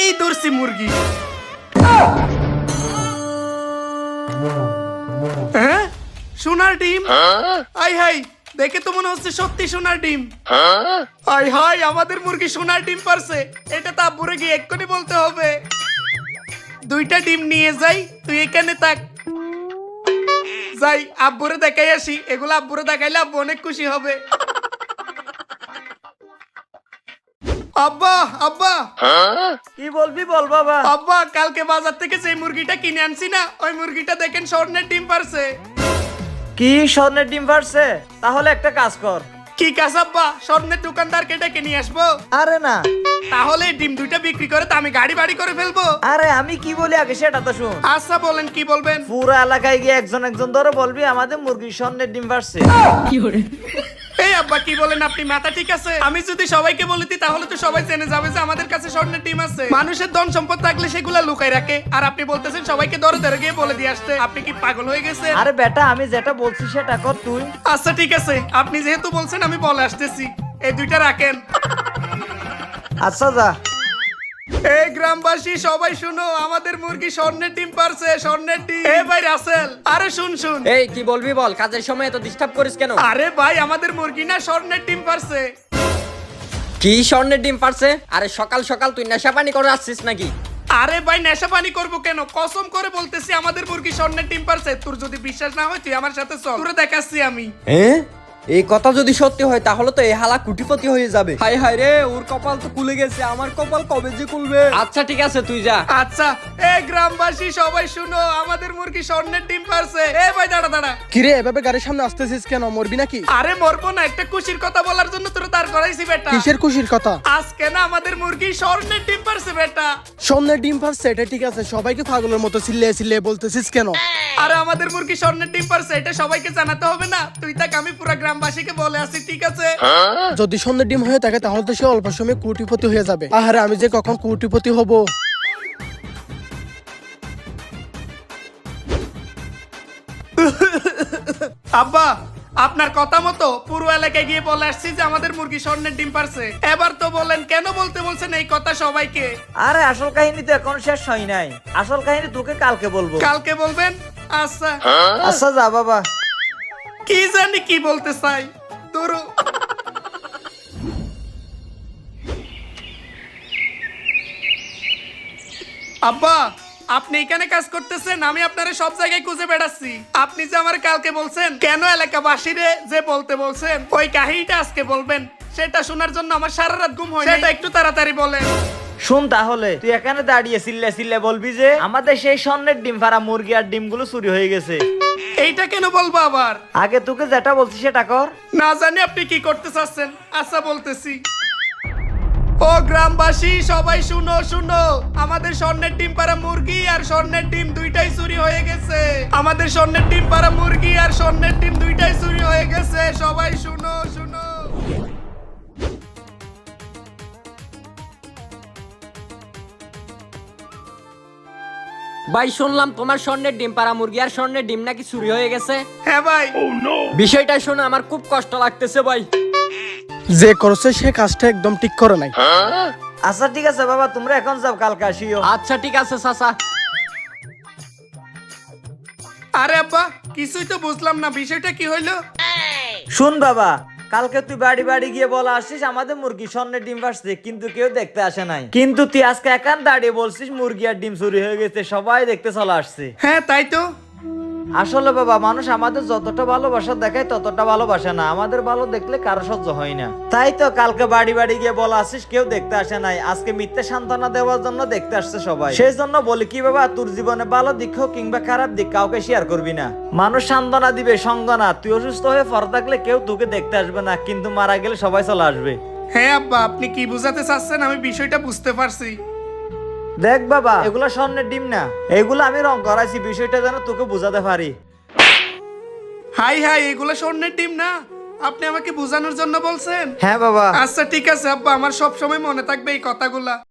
এই ধরছি মুরগি। হ্যাঁ? সোনার ডিম? আই হাই দেখে তো মনে হচ্ছে সত্যি সোনার ডিম। আই হাই আমাদের মুরগি সোনার ডিম পারছে। এটা তো আব্বুরে গিয়ে এক্ষুনি বলতে হবে। দুইটা ডিম নিয়ে যাই তুই এখানে থাক। যাই আব্বুরে দেখাই আসি। এগুলো আব্বুরে দেখাইলে আব্বু অনেক খুশি হবে। আব্বা আব্বা। কি বলবি বল বাবা। আব্বা কালকে বাজার থেকে যে মুরগিটা কিনে আনছি না ওই মুরগিটা দেখেন স্বর্ণের ডিম পারছে। কি স্বর্ণের ডিম পারছে? তাহলে একটা কাজ কর। কি কাজ আব্বা? স্বর্ণের দোকানদারকে ডেকে নিয়ে আসব। আরে না। তাহলে এই ডিম দুইটা বিক্রি করে তো আমি গাড়ি বাড়ি করে ফেলব। আরে আমি কি বলি আগে সেটা তো শুন। আচ্ছা বলেন কি বলবেন? পুরো এলাকায় গিয়ে একজন একজন ধরে বলবি আমাদের মুরগির স্বর্ণের ডিম পারছে। এই আব্বা কি বলেন আপনি? মাথা ঠিক আছে? আমি যদি সবাইকে তাহলে তো সবাই জেনে যাবে যে আমাদের কাছে স্বর্ণের ডিম আছে। মানুষের ধন সম্পদ থাকলে সেগুলা লুকাই রাখে। আর আপনি বলতেছেন সবাইকে দরে দরে গিয়ে বলে দিয়ে আসতে। আপনি কি পাগল হয়ে গেছে আরে বেটা আমি যেটা বলছি সেটা কর তুই। আচ্ছা ঠিক আছে। আপনি যেহেতু বলছেন আমি বলে আসতেছি। এই দুইটা রাখেন। আচ্ছা যা। এই গ্রামবাসী সবাই শুনো আমাদের মুরগি স্বর্ণের ডিম পারছে স্বর্ণের ডিম। এ ভাই রাসেল আরে শুন শুন। এই কি বলবি বল কাজের সময় এত ডিস্টার্ব করিস কেন? আরে ভাই আমাদের মুরগি না স্বর্ণের ডিম পারছে। কি স্বর্ণের ডিম পারছে? আরে সকাল সকাল তুই নেশা পানি করে আসছিস নাকি? আরে ভাই নেশা পানি করব কেন? কসম করে বলতেছি আমাদের মুরগি স্বর্ণের ডিম পারছে। তোর যদি বিশ্বাস না হয় তুই আমার সাথে চল। তোরে দেখাচ্ছি আমি। হ্যাঁ? এই কথা যদি সত্যি হয় তাহলে তো এই হালা কুটিপতি হয়ে যাবে। হাই হাই রে ওর কপাল তো খুলে গেছে আমার কপাল কবে যে খুলবে? আচ্ছা ঠিক আছে তুই যা। আচ্ছা এই গ্রামবাসী সবাই শুনো আমাদের মুরগি স্বর্ণের ডিম পারছে। এ ভাই দাঁড়া দাঁড়া। কিরে এভাবে গাড়ির সামনে আসতেছিস কেন? মরবি নাকি? আরে মরবো না একটা খুশির কথা বলার জন্য তোরে দাঁড় করাইছি বেটা। কিসের খুশির কথা? আজকে না আমাদের মুরগি স্বর্ণের ডিম পারছে বেটা। স্বর্ণের ডিম পারছে এটা ঠিক আছে। সবাইকে পাগলের মতো চিল্লিয়ে চিল্লিয়ে বলতেছিস কেন? আরে আমাদের মুরগি স্বর্ণের ডিম পারছে এটা সবাইকে জানাতে হবে না। তুই তাকে আমি পুরো গ্রামবাসীকে বলে আসি ঠিক আছে? যদি স্বর্ণের ডিম হয়ে থাকে তাহলে তো সে অল্প সময়ে কোটিপতি হয়ে যাবে। আহারে আমি যে কখন কোটিপতি হব? আব্বা আপনার কথা মতো পুরো এলাকায় গিয়ে বলে আসছি যে আমাদের মুরগি স্বর্ণের ডিম পারছে। এবার তো বলেন কেন বলতে বলছেন এই কথা সবাইকে? আরে আসল কাহিনী তো এখন শেষ হয় নাই। আসল কাহিনী তোকে কালকে বলব। কালকে বলবেন? আচ্ছা। আচ্ছা যা বাবা। কি জানি কি বলতে চাই। তোর আব্বা আপনি এখানে কাজ করতেছেন আমি আপনারা সব জায়গায় খুঁজে বেড়াচ্ছি। আপনি যে আমার কালকে বলছেন কেন এলাকাবাসীরে যে বলতে বলছেন ওই কাহিনীটা আজকে বলবেন। সেটা শোনার জন্য আমার সারা রাত ঘুম হয় সেটা একটু তাড়াতাড়ি বলেন। শুন তাহলে তুই এখানে দাঁড়িয়ে চিল্লে চিল্লে বলবি যে আমাদের সেই স্বর্ণের ডিম ফারা মুরগি আর ডিমগুলো চুরি হয়ে গেছে। এইটা কেন বলব আবার? আগে তোকে যেটা বলছি সেটা কর। না জানি আপনি কি করতে চাচ্ছেন। আচ্ছা বলতেছি। ও গ্রামবাসী সবাই শুনো শুনো। আমাদের স্বর্ণের ডিম পাড়া মুরগি আর স্বর্ণের ডিম দুইটাই চুরি হয়ে গেছে। আমাদের স্বর্ণের ডিম পাড়া মুরগি আর স্বর্ণের ডিম দুইটাই চুরি হয়ে গেছে। সবাই শুনো শুনো। ভাই শুনলাম তোমার স্বর্ণের ডিম পাড়া মুরগি আর স্বর্ণের ডিম নাকি চুরি হয়ে গেছে। হ্যাঁ ভাই। বিষয়টা শুনে আমার খুব কষ্ট লাগতেছে ভাই। যে করছে সে কাজটা একদম ঠিক করে নাই। আচ্ছা ঠিক আছে বাবা তোমরা এখন যাও কালকে আসিও। আচ্ছা ঠিক আছে চাচা। আরে আব্বা কিছুই তো বুঝলাম না বিষয়টা কি হইল? শুন বাবা কালকে তুই বাড়ি বাড়ি গিয়ে বলা আসিস আমাদের মুরগি স্বর্ণের ডিম পারছে কিন্তু কেউ দেখতে আসে নাই। কিন্তু তুই আজকে একান দাঁড়িয়ে বলছিস মুরগি আর ডিম চুরি হয়ে গেছে সবাই দেখতে চলে আসছে। হ্যাঁ তাই তো। আসলে বাবা, মানুষ আমাদের যতটা ভালোবাসা দেখায় ততটা ভালোবাসে না। আমাদের ভালো দেখলে কারও সহ্য হয় না। তাই তো কালকে বাড়ি বাড়ি গিয়ে বলা আসিস, কেউ দেখতে আসে নাই। আজকে মিথ্যে সান্ত্বনা দেওয়ার জন্য দেখতে আসছে সবাই। সেই জন্য বলি কি বাবা, তোর জীবনে ভালো দিক হোক কিংবা খারাপ দিক কাউকে শেয়ার করবি না। মানুষ সান্ত্বনা দিবে, সঙ্গ না। তুই অসুস্থ হয়ে পর থাকলে কেউ তোকে দেখতে আসবে না, কিন্তু মারা গেলে সবাই চলে আসবে। হ্যাঁ আব্বা, আপনি কি বুঝাতে চাচ্ছেন? আমি বিষয়টা বুঝতে পারছি। দেখ বাবা। এগুলো স্বর্ণের ডিম না। এগুলো আমি রং করাইছি বিষয়টা যেন তোকে বোঝাতে পারি। হাই হাই এগুলো স্বর্ণের ডিম না? আপনি আমাকে বোঝানোর জন্য বলছেন? হ্যাঁ বাবা। আচ্ছা ঠিক আছে আব্বা আমার সব সময় মনে থাকবে এই কথাগুলা।